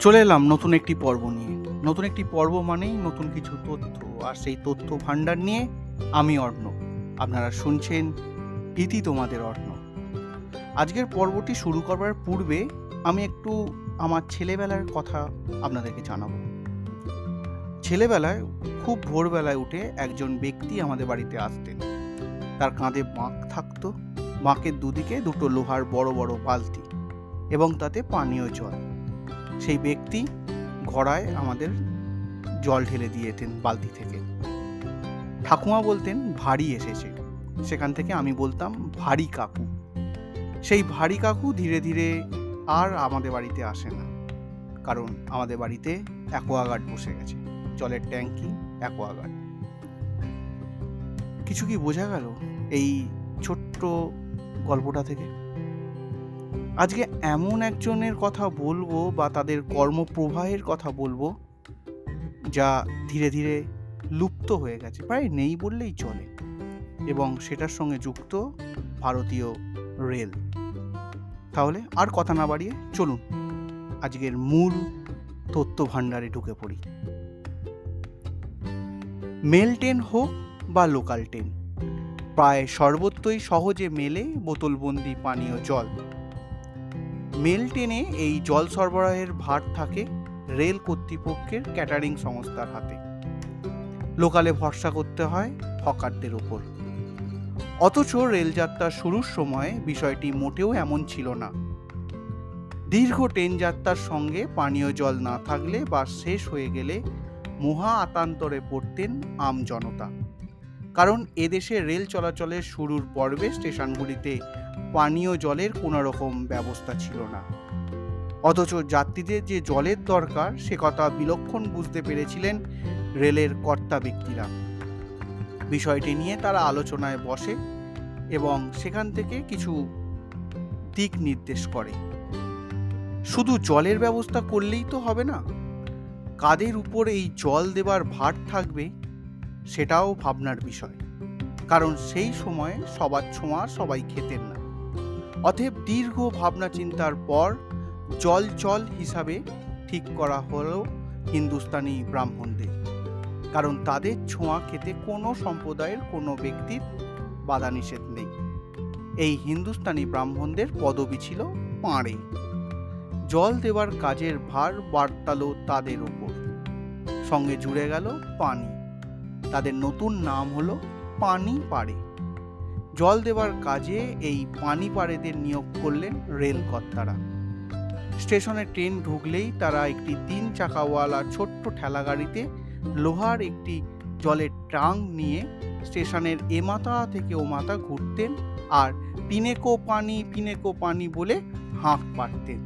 চলে এলাম নতুন একটি পর্ব নিয়ে। নতুন একটি পর্ব মানেই নতুন কিছু তথ্য, আর সেই তথ্য ভাণ্ডার নিয়ে আমি অর্ণ আপনারা শুনছেন ইতি তোমাদের অর্ণ আজকের পর্বটি শুরু করবার পূর্বে আমি একটু আমার ছেলেবেলার কথা আপনাদেরকে জানাব। ছেলেবেলায়, খুব ভোরবেলায় উঠে একজন ব্যক্তি আমাদের বাড়িতে আসতেন। তার কাঁধে বাঁক থাকতো। বাঁকের দুদিকে দুটো লোহার বড় বড় বালতি এবং তাতে পানীয় জল। সেই ব্যক্তি ঘড়ায় আমাদের জল ঢেলে দিয়েতেন বালতি থেকে। ঠাকুমা বলতেন, ভারী এসেছে। সেখান থেকে আমি বলতাম, ভারী কাকু। সেই ভারী কাকু ধীরে ধীরে আর আমাদের বাড়িতে আসে না। কারণ আমাদের বাড়িতে অ্যাকোয়াগার্ড বসে গেছে। জলের ট্যাঙ্কি, অ্যাকোয়াগার্ড। কিছু কি বোঝা গেল এই ছোট্ট গল্পটা থেকে? আজকে এমন একজনের কথা বলব বা তাদের কর্মপ্রবাহের কথা বলব যা ধীরে ধীরে লুপ্ত হয়ে গেছে, প্রায় নেই বললেই চলে। এবং সেটার সঙ্গে যুক্ত ভারতীয় রেল। তাহলে আর কথা না বাড়িয়ে চলুন, আজকের মূল তথ্য ভাণ্ডারে ঢুকে পড়ি। মেল ট্রেন হোক বা লোকাল ট্রেন। প্রায় সর্বত্রই সহজে মেলে বোতলবন্দি পানীয় জল। মেল টেনে এই জল সরবরাহের ভার থাকে রেল কর্তৃপক্ষের ক্যাটারিং সংস্থার হাতে। লোকালে ভরসা করতে হয় হকারদের ওপর। অথচ রেলযাত্রা শুরুর সময় বিষয়টি মোটেও এমন ছিল না। দীর্ঘ ট্রেন যাত্রার সঙ্গে পানীয় জল না থাকলে বা শেষ হয়ে গেলে মহা আতান্তরে পড়তেন আম জনতা। কারণ এদেশে রেল চলাচলের শুরুর পর্বে স্টেশনগুলিতে পানীয় জলের কোনো রকম ব্যবস্থা ছিল না। অথচ যাত্রীদের যে জলের দরকার, সে কথা বিলক্ষণ বুঝতে পেরেছিলেন রেলের কর্তা ব্যক্তিরা। বিষয়টি নিয়ে তারা আলোচনায় বসে এবং সেখান থেকে কিছু দিক নির্দেশ করে। শুধু জলের ব্যবস্থা করলেই তো হবে না, কাদের উপর এই জল দেবার ভার থাকবে সেটাও ভাবনার বিষয়। কারণ সেই সময়ে সবার ছোঁয়া সবাই খেতেন না। অতএব দীর্ঘ ভাবনা চিন্তার পর জল জল হিসাবে ঠিক করা হলো হিন্দুস্তানি ব্রাহ্মণদের। কারণ তাদের ছোঁয়া খেতে কোনো সম্প্রদায়ের কোনো ব্যক্তির বাধা নিষেধ নেই। এই হিন্দুস্তানি ব্রাহ্মণদের পদবি ছিল পাঁড়ে। জল দেওয়ার কাজের ভার বার্তালো তাদের ওপর। সঙ্গে জুড়ে গেল পানি। তাদের নতুন নাম হলো পানি পাড়ে। জল দেওয়ার কাজে এই পানি পাড়েদের নিয়োগ করলেন রেল কর্তারা। স্টেশনে ট্রেন ঢুকলেই তারা একটি তিন চাকাওয়ালা ছোট্ট ঠেলা গাড়িতে লোহার একটি জলের ট্রাঙ্ক নিয়ে স্টেশনের এ মাথা থেকে ও মাথা ঘুরতেন আর পিনেকো পানি পিনেকো পানি বলে হাঁক পাড়তেন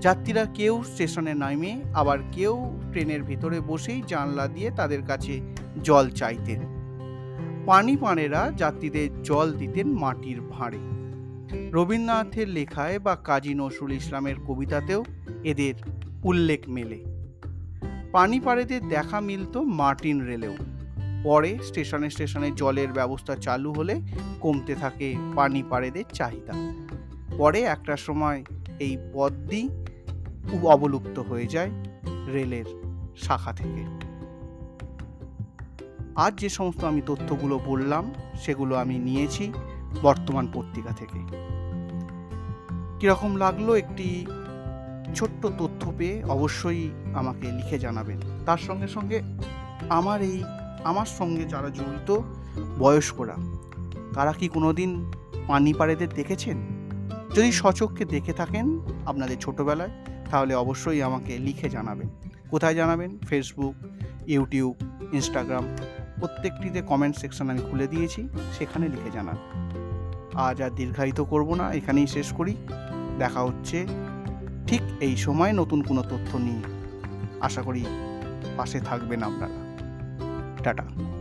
যাত্রীরা কেউ স্টেশনে নামে, আবার কেউ ট্রেনের ভিতরে বসেই জানলা দিয়ে তাদের কাছে জল চাইতেন। পানি পাড়েরা যাত্রীদের জল দিতেন মাটির ভাঁড়ে। রবীন্দ্রনাথের লেখায় বা কাজী নজরুল ইসলামের কবিতাতেও এদের উল্লেখ মেলে। পানি পাড়েদের দেখা মিলত মার্টিন রেলেও। পরে স্টেশনে স্টেশনে জলের ব্যবস্থা চালু হলে কমতে থাকে পানি পাড়েদের চাহিদা। পরে একটা সময় এই পদটি অবলুপ্ত হয়ে যায় রেলের শাখা থেকে। আজ যে সমস্ত আমি তথ্যগুলো বললাম, সেগুলো আমি নিয়েছি বর্তমান পত্রিকা থেকে। কীরকম লাগল একটি ছোট্ট তথ্য পেয়ে অবশ্যই আমাকে লিখে জানাবেন। তার সঙ্গে সঙ্গে আমার এই, আমার সঙ্গে যারা জড়িত বয়স্করা, তারা কি কোনোদিন পানি পাড়েদের দেখেছেন? যদি সচক্ষে দেখে থাকেন আপনাদের ছোটোবেলায়, তাহলে অবশ্যই আমাকে লিখে জানাবেন। কোথায় জানাবেন? ফেসবুক ইউটিউব ইনস্টাগ্রাম প্রত্যেকটিতে কমেন্ট সেকশন আমি খুলে দিয়েছি, সেখানে লিখে জানান। আজ আর দীর্ঘায়িত করব না, এখানেই শেষ করি। দেখা হচ্ছে ঠিক এই সময় নতুন কোনো তথ্য নিয়ে। আশা করি পাশে থাকবেন আপনারা। টাটা।